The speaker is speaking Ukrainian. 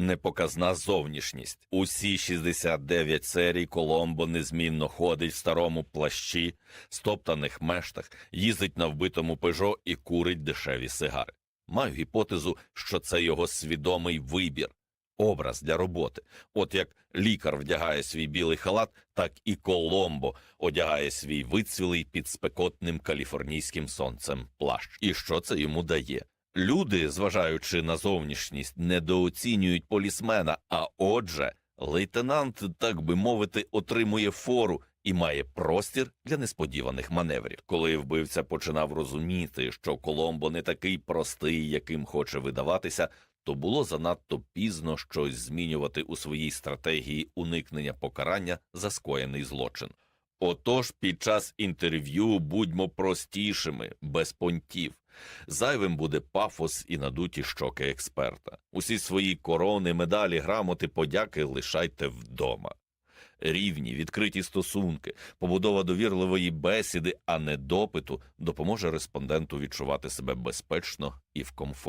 непоказна зовнішність. Усі 69 серій Коломбо незмінно ходить в старому плащі, стоптаних мештах, їздить на вбитому пежо і курить дешеві сигари. Маю гіпотезу, що це його свідомий вибір, образ для роботи. От як лікар вдягає свій білий халат, так і Коломбо одягає свій вицвілий під спекотним каліфорнійським сонцем плащ. І що це йому дає? Люди, зважаючи на зовнішність, недооцінюють полісмена, а отже, лейтенант, так би мовити, отримує фору і має простір для несподіваних маневрів. Коли вбивця починав розуміти, що Коломбо не такий простий, яким хоче видаватися, то було занадто пізно щось змінювати у своїй стратегії уникнення покарання за скоєний злочин. Отож, під час інтерв'ю будьмо простішими, без понтів. Зайвим буде пафос і надуті щоки експерта. Усі свої корони, медалі, грамоти, подяки лишайте вдома. Рівні, відкриті стосунки, побудова довірливої бесіди, а не допиту, допоможе респонденту відчувати себе безпечно і в комфорті.